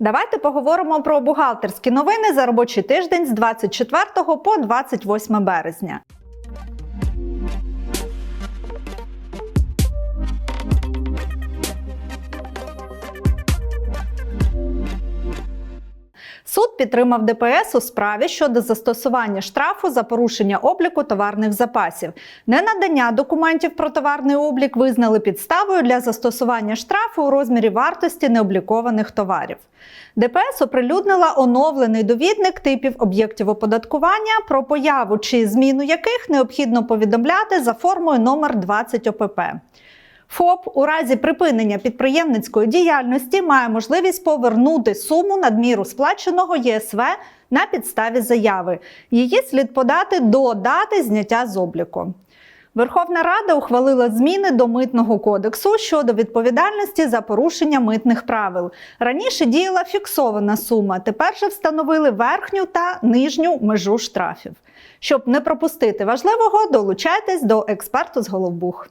Давайте поговоримо про бухгалтерські новини за робочий тиждень з 24 по 28 березня. Суд підтримав ДПС у справі щодо застосування штрафу за порушення обліку товарних запасів. Ненадання документів про товарний облік визнали підставою для застосування штрафу у розмірі вартості необлікованих товарів. ДПС оприлюднила оновлений довідник типів об'єктів оподаткування, про появу чи зміну яких необхідно повідомляти за формою номер 20 ОПП. ФОП у разі припинення підприємницької діяльності має можливість повернути суму надміру сплаченого ЄСВ на підставі заяви. Її слід подати до дати зняття з обліку. Верховна Рада ухвалила зміни до митного кодексу щодо відповідальності за порушення митних правил. Раніше діяла фіксована сума, тепер же встановили верхню та нижню межу штрафів. Щоб не пропустити важливого, долучайтесь до експерту з Головбух.